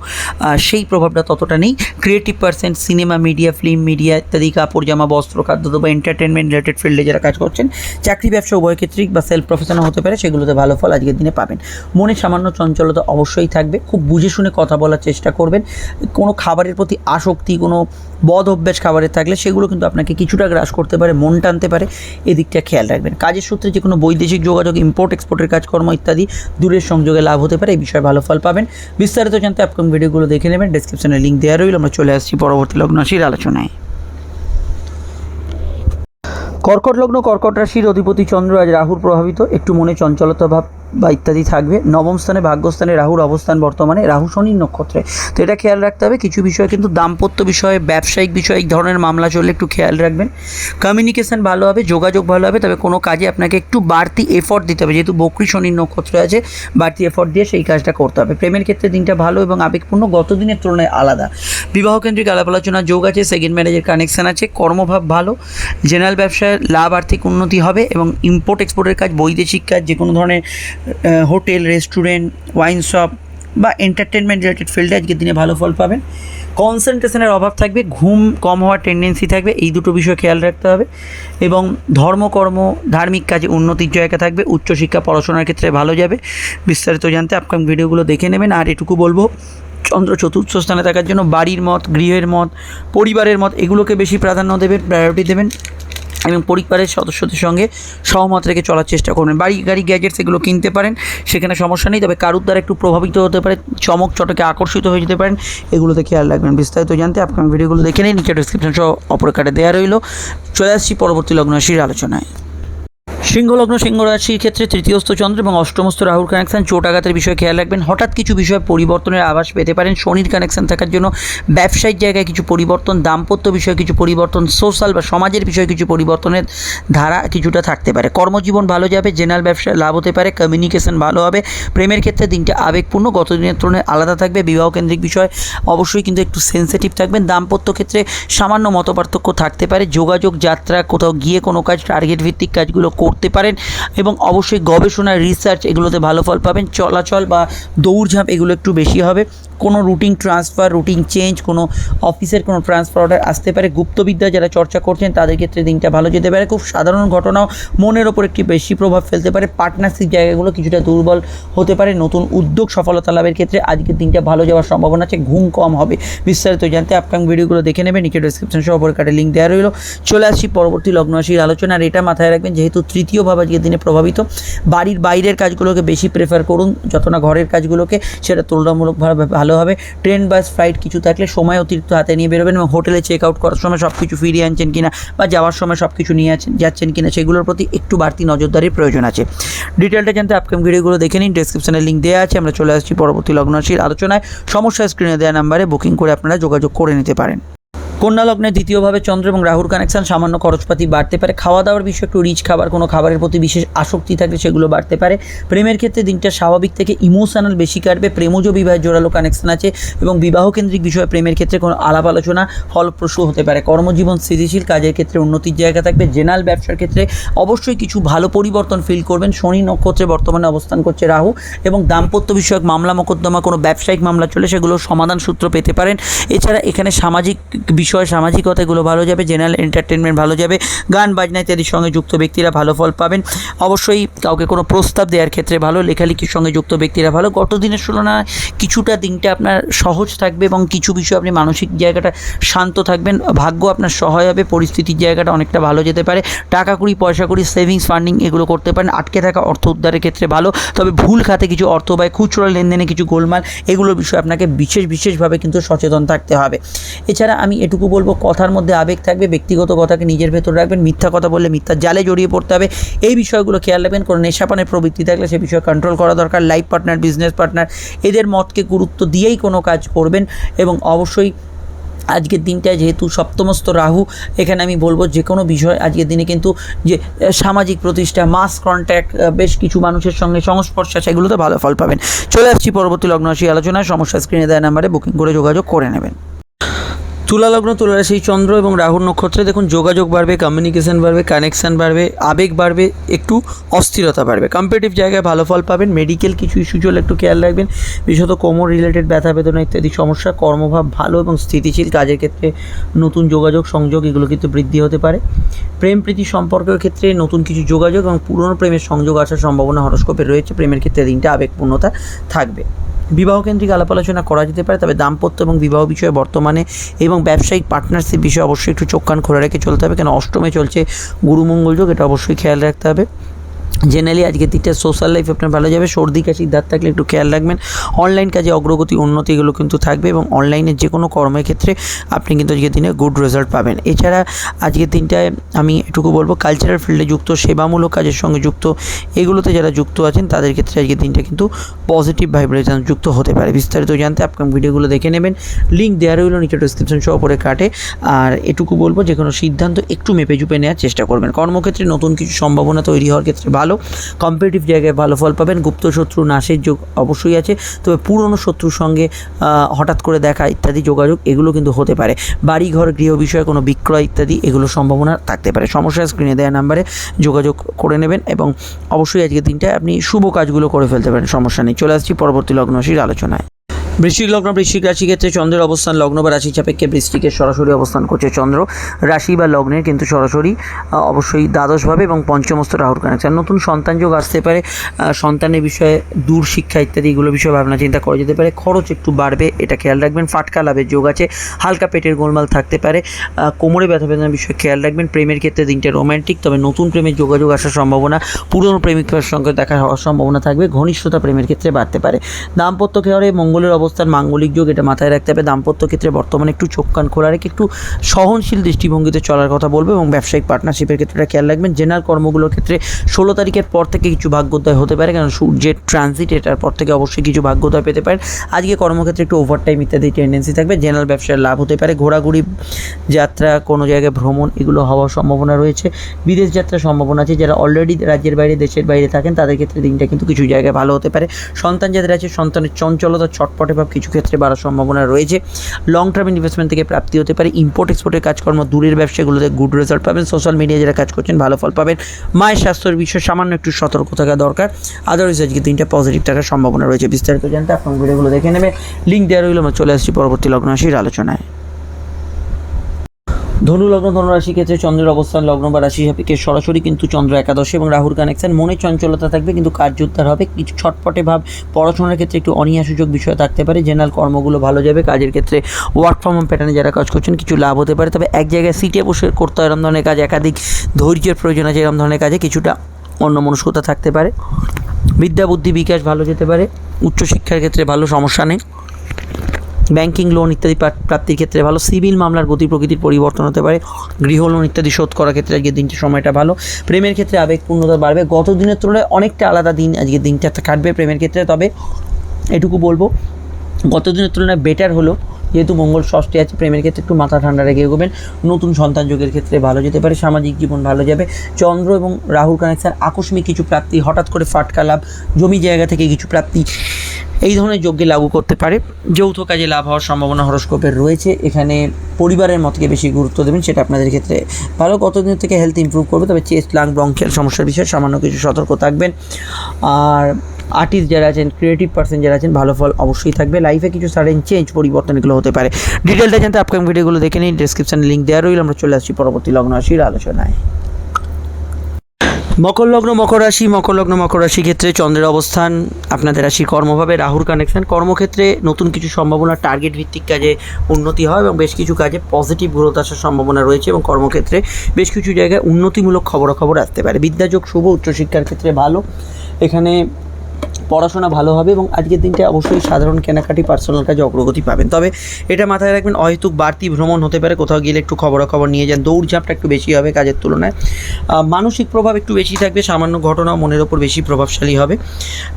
S1: সেই প্রভাবটা ততটা নেই। Creative percent cinema media film media ইত্যাদি কাপড়, জামা, বস্ত্র, খাদ্য বা এন্টারটেনমেন্ট রিলেটেড ফিল্ডে যারা কাজ করছেন, চাকরি, ব্যবসা, উভয় ক্ষেত্রেই বা সেলফ প্রফেশনাল হতে পারে, সেগুলোতে ভালো ফল আজকের দিনে পাবেন। মনে সামান্য চঞ্চলতা অবশ্যই থাকবে। খুব বুঝে শুনে কথা বলার চেষ্টা করবেন। কোনো খাবারের প্রতি আসক্তি, কোনো বদ অভ্যাস খাবারের থাকলে সেগুলো কিন্তু আপনাকে কিছুটা গ্রাস করতে পারে, মন টানতে পারে। এদিকটা খেয়াল রাখবেন। কাজের সূত্রে যে কোনো বৈদেশিক যোগাযোগ ইম্পোর্ট এক্সপোর্টের কাজকর্ম ইত্যাদি দূরের সংযোগে লাভ হতে পারে। এই বিষয়ে ভালো ফল পাবেন। বিস্তারিত জানতে আপকাম ভিডিওগুলো দেখে নেবেন। ডেসক্রিপশনে লিঙ্ক দেওয়া রইল, আমরা চলে আসছি পরবর্তী লগ্ন রাশির আলোচনায়। কর্কট লগ্ন, কর্কট রাশির অধিপতি চন্দ্র আজ রাহুর প্রভাবিত। একটু মনে চঞ্চলতা ভাব বা ইত্যাদি থাকবে। নবম স্থানে ভাগ্যস্থানে রাহুর অবস্থান বর্তমানে, রাহু শনির নক্ষত্রে। তো এটা খেয়াল রাখতে হবে, কিছু বিষয় কিন্তু দাম্পত্য বিষয়ে, ব্যবসায়িক বিষয়ে এই ধরনের মামলা চললে একটু খেয়াল রাখবেন। কমিউনিকেশন ভালো হবে, যোগাযোগ ভালো হবে, তবে কোনো কাজে আপনাকে একটু বাড়তি এফর্ট দিতে হবে। যেহেতু বকরি শনির নক্ষত্রে আছে, বাড়তি এফর্ট দিয়ে সেই কাজটা করতে হবে। প্রেমের ক্ষেত্রে দিনটা ভালো এবং আবেগপূর্ণ গত দিনের তুলনায় আলাদা। বিবাহ কেন্দ্রিক আলাপ আলোচনার যোগ আছে সেকেন্ড ম্যারেজের কানেকশান আছে, কর্মভাব ভালো জেনারেল ব্যবসায় লাভ, আর্থিক উন্নতি হবে এবং ইম্পোর্ট এক্সপোর্টের কাজ, বৈদেশিক কাজ যে কোনো ধরনের হোটেল, রেস্টুরেন্ট, ওয়াইন শপ বা এন্টারটেনমেন্ট রিলেটেড ফিল্ডে আজকের দিনে ভালো ফল পাবেন। কনসেন্ট্রেশনের অভাব থাকবে, ঘুম কম হওয়ার টেন্ডেন্সি থাকবে, এই দুটো বিষয় খেয়াল রাখতে হবে। এবং ধর্মকর্ম ধার্মিক কাজে উন্নতির জায়গা থাকবে উচ্চশিক্ষা পড়াশোনার ক্ষেত্রে ভালো যাবে। বিস্তারিত জানতে আপকামিং ভিডিওগুলো দেখে নেবেন। আর এটুকু বলব, চন্দ্র চতুর্থ স্থানে থাকার জন্য বাড়ির মত, গৃহের মত, পরিবারের মত, এগুলোকে বেশি প্রাধান্য দেবেন প্রায়োরিটি দেবেন। এবং পরিবারের সদস্যদের সঙ্গে সহমত রেখে চলার চেষ্টা করবেন। বাড়ি, গাড়ি গ্যাজেটস এগুলো কিনতে পারেন, সেখানে সমস্যা নেই, তবে কারুর দ্বারা একটু প্রভাবিত হতে পারে, চমক চটকে আকর্ষিত হয়ে যেতে পারেন, এগুলোতে খেয়াল রাখবেন। বিস্তারিত জানতে আপনার ভিডিওগুলো দেখে নিন, নিচে ডিসক্রিপশন সহ অপরকারে দেওয়া রইল। চলে আসছি পরবর্তী লগ্ন আলোচনায়। সিংহ লগ্ন সিংহ রাশির ক্ষেত্রে তৃতীয়স্থ চন্দ্র এবং অষ্টমস্থ রাহুর কানেকশন চোট আঘাতের বিষয়ে খেয়াল রাখবেন। হঠাৎ কিছু বিষয়ে পরিবর্তনের আভাস পেতে পারেন। শনির কানেকশন থাকার জন্য ব্যবসায়িক জায়গায় কিছু পরিবর্তন, দাম্পত্য বিষয়ে কিছু পরিবর্তন সোশ্যাল বা সমাজের বিষয়ে কিছু পরিবর্তনের ধারা কিছুটা থাকতে পারে। কর্মজীবন ভালো যাবে জেনারেল ব্যবসায় লাভ হতে পারে কমিউনিকেশন ভালো হবে। প্রেমের ক্ষেত্রে দিনটা আবেগপূর্ণ গত দিনের তুলনায় আলাদা থাকবে। বিবাহ কেন্দ্রিক বিষয় অবশ্যই কিন্তু একটু সেন্সিটিভ থাকবেন। দাম্পত্য ক্ষেত্রে সামান্য মতপার্থক্য থাকতে পারে। যোগাযোগ, যাত্রা, কোথাও গিয়ে কোনো কাজ টার্গেট ভিত্তিক কাজগুলো করতে পারেন এবং অবশ্যই গবেষণা রিসার্চ এগুলোতে ভালো ফল পাবেন। চলাচল বা দৌড়ঝাঁপ এগুলো একটু বেশি হবে। কোনো রুটিন ট্রান্সফার, রুটিন চেঞ্জ, কোনো অফিসের কোনো ট্রান্সফার অর্ডার আসতে পারে। গুপ্তবিদ্যা যারা চর্চা করছেন, তাদের ক্ষেত্রে দিনটা ভালো যেতে পারে। খুব সাধারণ ঘটনাও মনের ওপর একটি বেশি প্রভাব ফেলতে পারে। পার্টনারশিপ জায়গাগুলো কিছুটা দুর্বল হতে পারে। নতুন উদ্যোগ সফলতা লাভের ক্ষেত্রে আজকের দিনটা ভালো যাওয়ার সম্ভাবনা আছে। ঘুম কম হবে। বিস্তারিত জানতে আপকামিং ভিডিওগুলো দেখে নেবেন। নিচে ডিসক্রিপশন সহ কার্ডে লিঙ্ক দেওয়া রইল। চলে আসছি পরবর্তী লগ্ন রাশির আলোচনা। আর এটা মাথায় রাখবেন, যেহেতু তৃতীয় ভাব আজকের দিনে প্রভাবিত, বাড়ির বাইরের কাজগুলোকে বেশি প্রেফার করুন। যত না ঘরের কাজগুলোকে, সেটা তুলনামূলকভাবে ভালো হবে। ট্রেন, বাস ফ্লাইট কিছু থাকলে সময় অতিরিক্ত হাতে নিয়ে বেরোবেন এবং হোটেলে চেক আউট করার সময় সব কিছু ফিরিয়ে আনছেন কিনা বা যাওয়ার সময় সব কিছু নিয়ে আছেন, যাচ্ছেন কিনা সেগুলোর প্রতি একটু বাড়তি নজরদারির প্রয়োজন আছে। ডিটেলটা জানতে আপকাম ভিডিওগুলো দেখে নিন ডিসক্রিপশানে লিঙ্ক দেওয়া আছে। আমরা চলে আসছি পরবর্তী লগ্ন রাশির আলোচনায়। সমস্যা স্ক্রিনে দেওয়া নাম্বারে বুকিং করে আপনারা যোগাযোগ করে নিতে পারেন। কন্যা লগ্নে দ্বিতীয়ভাবে চন্দ্র এবং রাহুর কানেকশন সামান্য খরচপাতি বাড়তে পারে। খাওয়া দাওয়ার বিষয়ে একটু রিচ খাবার, কোনো খাবারের প্রতি বিশেষ আসক্তি থাকলে সেগুলো বাড়তে পারে। প্রেমের ক্ষেত্রে দিনটা স্বাভাবিক থেকে ইমোশনাল বেশি কাটবে। প্রেমজ বিবাহের জোরালো কানেকশন আছে এবং বিবাহ কেন্দ্রিক বিষয়ে প্রেমের ক্ষেত্রে কোনো আলাপ আলোচনা ফলপ্রসূ হতে পারে। কর্মজীবন স্থিতিশীল, কাজের ক্ষেত্রে উন্নতির জায়গা থাকবে। জেনারেল ব্যবসার ক্ষেত্রে অবশ্যই কিছু ভালো পরিবর্তন ফিল করবেন। শনি নক্ষত্রে বর্তমানে অবস্থান করছে রাহু এবং দাম্পত্য বিষয়ক মামলা, মোকদ্দমা, কোনো ব্যবসায়িক মামলা চলে সেগুলো সমাধান সূত্র পেতে পারেন। এছাড়া এখানে সামাজিক বিষয় সামাজিকতা এগুলো ভালো যাবে জেনারেল এন্টারটেনমেন্ট ভালো যাবে, গান, বাজনা ইত্যাদির সঙ্গে যুক্ত ব্যক্তিরা ভালো ফল পাবেন। অবশ্যই কাউকে কোনো প্রস্তাব দেওয়ার ক্ষেত্রে ভালো, লেখালেখির সঙ্গে যুক্ত ব্যক্তিরা ভালো। গত দিনের তুলনায় কিছুটা দিনটা আপনার সহজ থাকবে এবং কিছু বিষয় আপনি মানসিক জায়গাটা শান্ত থাকবেন। ভাগ্য আপনার সহায় হবে, পরিস্থিতির জায়গাটা অনেকটা ভালো যেতে পারে। টাকা কুড়ি, পয়সা কুড়ি সেভিংস ফান্ডিং এগুলো করতে পারেন। আটকে থাকা অর্থ উদ্ধারের ক্ষেত্রে ভালো। তবে ভুল খাতে কিছু অর্থ ব্যয় খুচরো লেনদেনে কিছু গোলমাল, এগুলোর বিষয়ে আপনাকে বিশেষ, বিশেষভাবে কিন্তু সচেতন থাকতে হবে। এছাড়া আমি এটুকু এটুকু বলব, কথার মধ্যে আবেগ থাকবে, ব্যক্তিগত কথাকে নিজের ভেতর রাখবেন, মিথ্যা কথা বললে মিথ্যা জালে জড়িয়ে পড়তে হবে। এই বিষয়গুলো খেয়াল রাখবেন, কোনো নেশাপানের প্রবৃত্তি থাকলে সে বিষয়ে কন্ট্রোল করা দরকার লাইফ পার্টনার বিজনেস পার্টনার এদের মতকে গুরুত্ব দিয়েই কোনো কাজ করবেন এবং অবশ্যই আজকের দিনটায় যেহেতু সপ্তমস্ত রাহু, এখানে আমি বলব যে কোনো বিষয় আজকের দিনে কিন্তু যে সামাজিক প্রতিষ্ঠা মাস কন্ট্যাক্ট বেশ কিছু মানুষের সঙ্গে সংস্পর্শ, সেগুলোতে ভালো ফল পাবেন। চলে আসছি পরবর্তী লগ্নরাশি আলোচনায়, সমস্যা স্ক্রিনে দেওয়া নাম্বারে বুকিং করে যোগাযোগ করে নেবেন। তুলা লগ্ন তুলা চন্দ্র এবং রাহুর নক্ষত্রে দেখুন যোগাযোগ বাড়বে কমিউনিকেশন বাড়বে কানেকশন বাড়বে, আবেগ বাড়বে, একটু অস্থিরতা বাড়বে। কম্পিটিভ জায়গায় ভালো ফল পাবেন মেডিকেল কিছু ইস্যু চলে একটু খেয়াল রাখবেন, বিশেষত কোমর রিলেটেড ব্যথা, বেদনা ইত্যাদি সমস্যা, কর্মভাব ভালো এবং স্থিতিশীল কাজের ক্ষেত্রে নতুন যোগাযোগ, সংযোগ, এগুলো কিন্তু বৃদ্ধি হতে পারে। প্রেম, প্রীতি সম্পর্কের ক্ষেত্রে নতুন কিছু যোগাযোগ এবং পুরনো প্রেমের সংযোগ আসার সম্ভাবনা হরস্কোপে রয়েছে, প্রেমের ক্ষেত্রে দিনটা আবেগপূর্ণতা থাকবে। বিবাহকেন্দ্রিক আলাপ আলোচনা করা যেতে পারে, তবে দাম্পত্য এবং বিবাহ বিষয়ে বর্তমানে এবং ব্যবসায়িক পার্টনারশিপ বিষয়ে অবশ্যই একটু চোখ কান খোলা রেখে চলতে হবে, কেন অষ্টমে চলছে গুরুমঙ্গল যোগ, এটা অবশ্যই খেয়াল রাখতে হবে। জেনারেলি আজকে দিকটা সোশ্যাল লাইফ আপনার ভালো যাবে। সর্দি, কাশি, দাঁত থাকলে একটু খেয়াল রাখবেন। অনলাইন কাজে অগ্রগতি, উন্নতি এগুলো কিন্তু থাকবে এবং অনলাইনের যে কোনো কর্মের ক্ষেত্রে আপনি কিন্তু আজকের দিনে গুড রেজাল্ট পাবেন। এছাড়া আজকের দিনটায় আমি এটুকু বলব কালচারাল ফিল্ডে যুক্ত, সেবামূলক কাজের সঙ্গে যুক্ত, এগুলোতে যারা যুক্ত আছেন, তাদের ক্ষেত্রে আজকের দিনটা কিন্তু পজিটিভ ভাইব্রেশন যুক্ত হতে পারে। বিস্তারিত জানতে আপনার ভিডিওগুলো দেখে নেবেন। লিঙ্ক দেওয়া রইল নিচে ডিসক্রিপশন সহ পরে কাটে। আর এটুকু বলব যে কোনো সিদ্ধান্ত একটু মেপে চুপে নেওয়ার চেষ্টা করবেন। কর্মক্ষেত্রে নতুন কিছু সম্ভাবনা তৈরি হওয়ার ক্ষেত্রে ভালো কম্পিটিভ জায়গায় ভালো ফল পাবেন। গুপ্ত শত্রু, নাশের যোগ অবশ্যই আছে। তবে পুরনো শত্রুর সঙ্গে হঠাৎ করে দেখা ইত্যাদি যোগাযোগ, এগুলো কিন্তু হতে পারে। বাড়ি ঘর গৃহ বিষয়ে কোনো বিক্রয় ইত্যাদি, এগুলো সম্ভাবনা থাকতে পারে। সমস্যা স্ক্রিনে দেওয়া নাম্বারে যোগাযোগ করে নেবেন এবং অবশ্যই আজকের দিনটায় আপনি শুভ কাজগুলো করে ফেলতে পারেন, সমস্যা নেই। চলে আসছি পরবর্তী লগ্নশীর আলোচনায়। বৃশ্চিক লগ্ন বৃশ্চিক রাশি ক্ষেত্রে চন্দ্রের অবস্থান, লগ্ন বা রাশি সাপেক্ষে বৃষ্টিকে সরাসরি অবস্থান করছে চন্দ্র। রাশি বা লগ্নের কিন্তু সরাসরি অবশ্যই দ্বাদশভাবে এবং পঞ্চমস্ত রাহুর কানেকশন নতুন সন্তান যোগ আসতে পারে সন্তানের বিষয়ে দূর শিক্ষা ইত্যাদি এগুলো বিষয়ে ভাবনা, চিন্তা করা যেতে পারে। খরচ একটু বাড়বে, এটা খেয়াল রাখবেন। ফাটকা লাভের যোগ আছে, হালকা পেটের গোলমাল থাকতে পারে কোমরে ব্যথা বেদনার বিষয়ে খেয়াল রাখবেন। প্রেমের ক্ষেত্রে দিনটা রোম্যান্টিক তবে নতুন প্রেমের যোগাযোগ আসার সম্ভাবনা, পুরনো প্রেমিকার সঙ্গে দেখা হওয়ার সম্ভাবনা থাকবে। ঘনিষ্ঠতা প্রেমের ক্ষেত্রে বাড়তে পারে। দাম্পত্য ক্ষেত্রে মঙ্গলের অবস্থান মাঙ্গলিক যোগ এটা মাথায় রাখতে হবে। দাম্পত্য ক্ষেত্রে বর্তমানে একটু চোখ কান খোলা রেখে একটু সহনশীল দৃষ্টিভঙ্গিতে চলার কথা বলব এবং ব্যবসায়িক পার্টনারশিপের ক্ষেত্রে খেয়াল রাখবেন। জেনার কর্মগুলোর ক্ষেত্রে ষোলো তারিখের পর থেকে কিছু ভাগ্যোদয় হতে পারে, কারণ সূর্যের ট্রানজিট এটার পর থেকে অবশ্যই কিছু ভাগ্যোদয় পেতে পারেন আজকে কর্মক্ষেত্রে একটু ওভারটাইম ইত্যাদি টেন্ডেন্সি থাকবে। জেনারেল ব্যবসার লাভ হতে পারে। ঘোরাঘুরি, যাত্রা, কোনো জায়গায় ভ্রমণ, এগুলো হওয়ার সম্ভাবনা রয়েছে। বিদেশ যাত্রার সম্ভাবনা আছে। যারা অলরেডি রাজ্যের বাইরে, দেশের বাইরে থাকেন, তাদের ক্ষেত্রে দিনটা কিন্তু কিছু জায়গায় ভালো হতে পারে। সন্তান যাদের আছে। সন্তানের চঞ্চলতা ছটপটে ভাব কিছু ক্ষেত্রে বাড়ার সম্ভাবনা রয়েছে। লং টার্ম ইনভেস্টমেন্ট থেকে প্রাপ্তি হতে পারে। ইম্পোর্ট এক্সপোর্টের কাজকর্ম, দূরের ব্যবসাগুলোতে গুড রেজাল্ট পাবেন। সোশ্যাল মিডিয়া যারা কাজ করছেন, ভালো ফল পাবেন। মায়ের স্বাস্থ্যের বিষয়ে সামান্য একটু সতর্ক থাকা দরকার। আদারওয়াইজ আজকে তিনটা পজিটিভ থাকার সম্ভাবনা রয়েছে। বিস্তারিত জানতে আপনার ভিডিওগুলো দেখে নেবেন। লিঙ্ক দেওয়া রইল, আমরা চলে আসছি পরবর্তী লগ্ন আলোচনায়। ধনু লগ্ন ধনুরাশি ক্ষেত্রে চন্দ্রের অবস্থান লগ্ন বা রাশি সাপেক্ষে সরাসরি কিন্তু চন্দ্র একাদশে এবং রাহুর কানেকশন, মনে চঞ্চলতা থাকবে কিন্তু কার্য উদ্ধার হবে। কিছু ছটপটে ভাব, পড়াশোনার ক্ষেত্রে একটু অনিয়া সুযোগ বিষয় থাকতে পারে জেনারেল কর্মগুলো ভালো যাবে, কাজের ক্ষেত্রে ওয়ার্ক ফ্রম হোম প্যাটার্নে যারা কাজ করছেন কিছু লাভ হতে পারে। তবে এক জায়গায় সিটে বসে করতে হয় এরকম ধরনের কাজ, একাধিক ধৈর্যের প্রয়োজন আছে এরকম ধরনের কাজে, কিছুটা অন্য মনস্কতা থাকতে পারে। বিদ্যা, বুদ্ধি, বিকাশ ভালো যেতে পারে, উচ্চশিক্ষার ক্ষেত্রে ভালো সমস্যা নেই। ব্যাংকিং লোন ইত্যাদি প্রাপ্তির ক্ষেত্রে ভালো। সিভিল মামলার গতি প্রকৃতির পরিবর্তন হতে পারে। গৃহ লোন ইত্যাদি শোধ করার ক্ষেত্রে আজকের দিনটি সময়টা ভালো। প্রেমের ক্ষেত্রে আবেগপূর্ণতা বাড়বে। গত দিনের তুলনায় অনেকটা আলাদা দিন আজকের দিনটা কাটবে প্রেমের ক্ষেত্রে। তবে এটুকু বলব, গত দিনের তুলনায় বেটার হলো। যেহেতু মঙ্গল ষষ্ঠী আছে, প্রেমের ক্ষেত্রে একটু মাথা ঠান্ডা রেখে এগোবেন। নতুন সন্তান যোগের ক্ষেত্রে ভালো যেতে পারে। সামাজিক জীবন ভালো যাবে। চন্দ্র এবং রাহুল কানেকশন আকস্মিক কিছু প্রাপ্তি, হঠাৎ করে ফাটকা লাভ, জমি জায়গা থেকে কিছু প্রাপ্তি এই ধরনের যজ্ঞে লাগু করতে পারে। যৌথ কাজে লাভ হওয়ার সম্ভাবনা হরস্কোপের রয়েছে। এখানে পরিবারের মতকে বেশি গুরুত্ব দেবেন, সেটা আপনাদের ক্ষেত্রে ভালো। কতদিন থেকে হেলথ ইমপ্রুভ করবে, তবে চেস্ট লাং ব্রঙ্কিয়াল সমস্যার বিষয়ে সামান্য কিছু সতর্ক থাকবেন। আর আর্টিস্ট যারা আছেন ক্রিয়েটিভ পার্সন যারা আছেন, ভালো ফল অবশ্যই থাকবে। লাইফে কিছু সাডেন চেঞ্জ পরিবর্তন এগুলো হতে পারে। ডিটেলটা জানতে আপকামিং ভিডিওগুলো দেখে নিন। ডিসক্রিপশানে লিঙ্ক দেওয়া রইল। আমরা চলে আসছি পরবর্তী লগ্ন রাশির আলোচনায়। মকর লগ্ন, মকর রাশি, মকর লগ্ন, মকর রাশি ক্ষেত্রে চন্দ্রের অবস্থান, আপনাদের রাশি কর্মভাবে রাহুর কানেকশন কর্মক্ষেত্রে নতুন কিছু সম্ভাবনা টার্গেট ভিত্তিক কাজে উন্নতি হয় এবং বেশ কিছু কাজে পজিটিভ গ্রোথ আসার সম্ভাবনা রয়েছে এবং কর্মক্ষেত্রে বেশ কিছু জায়গায় উন্নতিমূলক খবরাখবর আসতে পারে। বিদ্যাযোগ শুভ, উচ্চশিক্ষার ক্ষেত্রে ভালো। এখানে পড়াশোনা ভালো হবে এবং আজকের দিনটা অবশ্যই সাধারণ কেনাকাটি পার্সোনাল কাজে অগ্রগতি পাবেন। তবে এটা মাথায় রাখবেন, অহেতুক বাড়তি ভ্রমণ হতে পারে। কোথাও গেলে একটু খবরাখবর নিয়ে যান। দৌড়ঝাঁপটা একটু বেশি হবে কাজের তুলনায়। মানসিক প্রভাব একটু বেশি থাকবে। সামান্য ঘটনা মনের ওপর বেশি প্রভাবশালী হবে।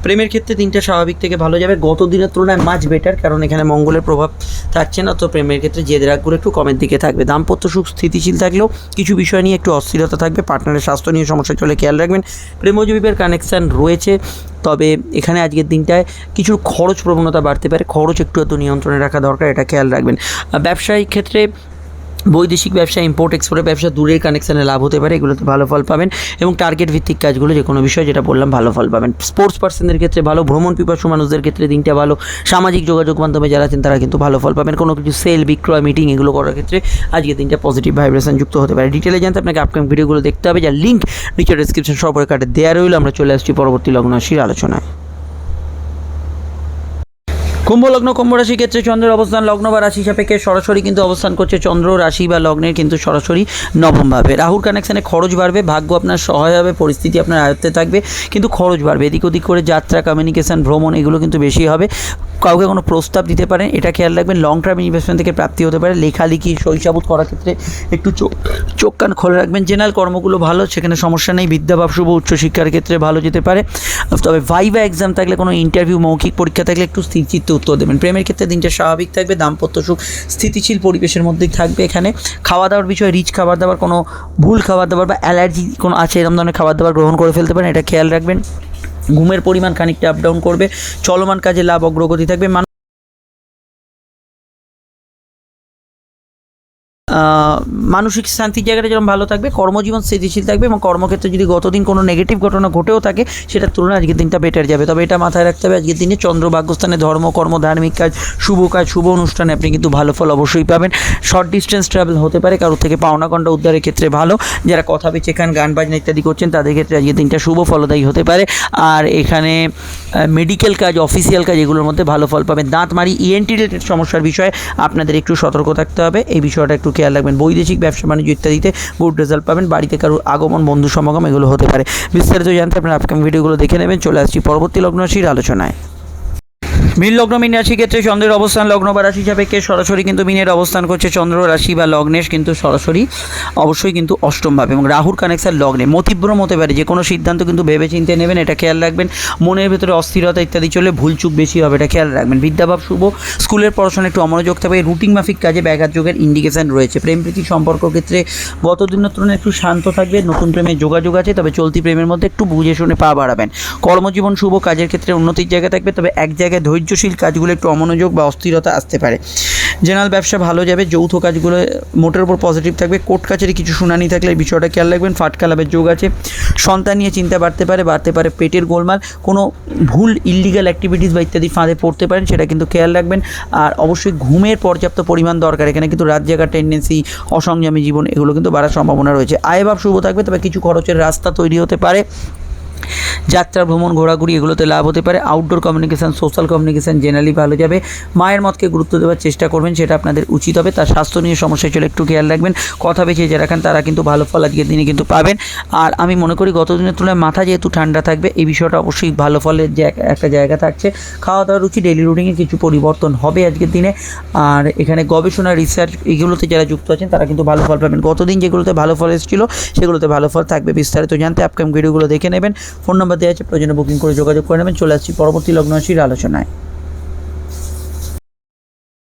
S1: প্রেমের ক্ষেত্রে দিনটা স্বাভাবিক থেকে ভালো যাবে। গত দিনের তুলনায় মাছ বেটার কারণ এখানে মঙ্গলের প্রভাব থাকছে না। তো প্রেমের ক্ষেত্রে জেদ রাগগুলো একটু কমের দিকে থাকবে। দাম্পত্য সুখ স্থিতিশীল থাকলেও কিছু বিষয় নিয়ে একটু অস্থিরতা থাকবে। পার্টনারের স্বাস্থ্য নিয়ে সমস্যা চলে। খেয়াল রাখবেন প্রেমজীবীর কানেকশান রয়েছে। তবে এখানে আজকের দিনটায় কিছু খরচ প্রবণতা বাড়তে পারে। খরচ একটু এত নিয়ন্ত্রণে রাখা দরকার, এটা খেয়াল রাখবেন। ব্যবসায়িক ক্ষেত্রে বৈদেশিক ব্যবসা ইম্পোর্ট এক্সপোর্টের ব্যবসা দূরের কানেকশানে লাভ হতে পারে, এগুলোতে ভালো ফল পাবেন এবং টার্গেট ভিত্তিক কাজগুলো যে কোনো বিষয় যেটা বললাম, ভালো ফল পাবেন। স্পোর্টস পার্সনদের ক্ষেত্রে ভালো, ভ্রমণ পিপাসু মানুষদের ক্ষেত্রে দিনটা ভালো, সামাজিক যোগাযোগ মাধ্যমে যারা আছেন তারা কিন্তু ভালো ফল পাবেন। কোনো কিছু সেল বিক্রয় মিটিং এগুলো করার ক্ষেত্রে আজকে দিনটা পজিটিভ ভাইব্রেশন যুক্ত হতে পারে। ডিটেলে জানতে আপনাকে আপকামিং ভিডিওগুলো দেখতে হবে, যার লিঙ্ক নিচে ডিসক্রিপশন সরবরাহ কার্ডে দেওয়া রইল। আমরা চলে আসছি পরবর্তী লগ্ন রাশির আলোচনায়। কুম্ভ লগ্ন, কুম্ভ রাশি ক্ষেত্রে চন্দ্রের অবস্থান, লগ্ন বা রাশি সাপেক্ষে সরাসরি কিন্তু অবস্থান করছে চন্দ্র, রাশি বা লগ্নের কিন্তু সরাসরি নবমভাবে রাহুর কানেকশানে খরচ বাড়বে, ভাগ্য আপনার সহায় হবে, পরিস্থিতি আপনার আয়ত্তে থাকবে, কিন্তু খরচ বাড়বে। এদিক ওদিক করে যাত্রা কমিউনিকেশান ভ্রমণ এগুলো কিন্তু বেশি হবে। কাউকে কোনো প্রস্তাব দিতে পারেন, এটা খেয়াল রাখবেন লং টার্ম ইনভেস্টমেন্ট থেকে প্রাপ্তি হতে পারে। লেখালেখি শৈশাবুত করার ক্ষেত্রে একটু চোখ চোখ কান খোলা রাখবেন। জেনারেল কর্মগুলো ভালো, সেখানে সমস্যা নেই, বিদ্যাভাব, শুভ উচ্চশিক্ষার ক্ষেত্রে ভালো যেতে পারে। তবে ভাইভা এক্সাম থাকলে, কোনো ইন্টারভিউ মৌখিক পরীক্ষা থাকলে একটু স্থিরচিত্তে উত্তর দেবেন। প্রেমের ক্ষেত্রে দিনটা স্বাভাবিক থাকবে, দাম্পত্য সুখ স্থিতিশীল পরিবেশের মধ্যেই থাকবে এখানে। খাওয়া দাওয়ার বিষয়ে রিচ খাবার দাবার কোনো ভুল খাবার দাবার বা অ্যালার্জি কোনো আছে এরকম ধরনের খাবার দাবার গ্রহণ করে ফেলতে পারেন, এটা খেয়াল রাখবেন। ঘুমের পরিমাণ খানিকটা আপ ডাউন করবে, চলমান কাজে লাভ অগ্রগতি থাকবে। মানসিক শান্তির জায়গাটা যেরকম ভালো থাকবে, কর্মজীবন স্থিতিশীল থাকবে এবং কর্মক্ষেত্রে যদি গতদিন কোনো নেগেটিভ ঘটনা ঘটেও থাকে, সেটার তুলনায় আজকের দিনটা বেটার যাবে। তবে এটা মাথায় রাখতে হবে, আজকের দিনে চন্দ্র ভাগ্যস্থানে ধর্ম, কর্ম, ধার্মিক কাজ, শুভ কাজ, শুভ অনুষ্ঠানে আপনি কিন্তু ভালো ফল অবশ্যই পাবেন। শর্ট ডিস্টেন্স ট্রাভেল হতে পারে, কারোর থেকে পাওনা কণ্ঠা উদ্ধারের ক্ষেত্রে ভালো। যারা কথা বেচে খান, গান বাজনা ইত্যাদি করছেন, তাদের ক্ষেত্রে আজকের দিনটা শুভ ফলদায়ী হতে পারে। আর এখানে মেডিকেল কাজ অফিসিয়াল কাজ, এগুলোর মধ্যে ভালো ফল পাবেন। দাঁত মারি ইএনটি রিলেটেড সমস্যার বিষয়ে আপনাদের একটু সতর্ক থাকতে হবে। এই বিষয়টা একটু খেয়াল রাখবেন বৈদেশিক ব্যবসা, বাণিজ্য ইত্যাদিতে গুড রেজাল্ট পাবেন। বাড়িতে কারোর আগমন বন্ধু সমাগম এগুলো হতে পারে। বিস্তারিত জানতে আপনার আপকামিং ভিডিওগুলো দেখে নেবেন। চলে আসছি পরবর্তী লগ্ন রাশির আলোচনায়। মীন লগ্ন, মীন রাশি ক্ষেত্রে চন্দ্রের অবস্থান লগ্ন বা রাশি সাপেক্ষে সরাসরি কিন্তু মিনের অবস্থান করছে চন্দ্র, রাশি বা লগ্নের কিন্তু সরাসরি অবশ্যই কিন্তু অষ্টমভাবে এবং রাহুর কানেকশন লগ্নে। মতিভ্রম হতে পারে যে কোনো সিদ্ধান্ত কিন্তু ভেবে চিন্তে নেবেন, এটা খেয়াল রাখবেন। মনের ভেতরে অস্থিরতা ইত্যাদি চলে ভুলচুক বেশি হবে, এটা খেয়াল রাখবেন। বিদ্যাভাব শুভ, স্কুলের পড়াশোনা একটু অমনোযোগ থাকবে রুটিন মাফিক কাজে ব্যাঘাত যোগের ইন্ডিকেশন রয়েছে। প্রেম, প্রীতি সম্পর্ক ক্ষেত্রে গত দিনের তুলনায় একটু শান্ত থাকবে, নতুন প্রেমের যোগাযোগ আছে, তবে চলতি প্রেমের মধ্যে একটু বুঝে শুনে পা বাড়াবেন। কর্মজীবন শুভ, কাজের ক্ষেত্রে উন্নতির জায়গা থাকবে, তবে এক জায়গায় ধৈর্যশীল কাজগুলো একটু অমনোযোগ বা অস্থিরতা আসতে পারে। জেনারেল ব্যবসা ভালো যাবে, যৌথ কাজগুলো মোটের উপর পজিটিভ থাকবে। কোর্ট কাছারি কিছু শুনানি থাকলে এই বিষয়টা খেয়াল রাখবেন ফাটকা লাভের যোগ আছে। সন্তান নিয়ে চিন্তা বাড়তে পারে বাড়তে পারে পেটের গোলমাল। কোনো ভুল ইলিগাল অ্যাক্টিভিটিস বা ইত্যাদি ফাঁদে পড়তে পারেন, সেটা কিন্তু খেয়াল রাখবেন। আর অবশ্যই ঘুমের পর্যাপ্ত পরিমাণ দরকার এখানে, কিন্তু রাত জাগার টেন্ডেন্সি অসংযমী জীবন, এগুলো কিন্তু বাড়ার সম্ভাবনা রয়েছে। আয়ভাব শুভ থাকবে, তবে কিছু খরচের রাস্তা তৈরি হতে পারে। যাত্রা, ভ্রমণ, ঘোরাঘুরি এগুলোতে লাভ হতে পারে। Outdoor communication social communication generally ভালো যাবে। মায়ের মতকে গুরুত্ব দেওয়ার চেষ্টা করবেন, সেটা আপনাদের উচিত হবে। তার স্বাস্থ্য নিয়ে সমস্যা চলে একটু খেয়াল রাখবেন। কথা বেছে যারা খান তারা কিন্তু ভালো ফল আজকের দিনে কিন্তু পাবেন। আর আমি মনে করি গত দিনের তুলনায় মাথা যেহেতু ঠান্ডা থাকবে, এই বিষয়টা অবশ্যই ভালো ফলের যে একটা জায়গা থাকছে। খাওয়া দাওয়ার রুচি ডেলি রুটিনে কিছু পরিবর্তন হবে আজকের দিনে। আর এখানে গবেষণা রিসার্চ এগুলোতে যারা যুক্ত আছেন, তারা কিন্তু ভালো ফল পাবেন। গতদিন যেগুলোতে ভালো ফল এসেছিল, সেগুলোতে ভালো ফল থাকবে বিস্তারিত জানতে আপকাম ভিডিওগুলো দেখে নেবেন। ফোন নাম্বার দেওয়া আছে, প্রয়োজনে বুকিং করে যোগাযোগ করে নেবেন। চলে আসছি পরবর্তী লগ্ন রাশির আলোচনায়।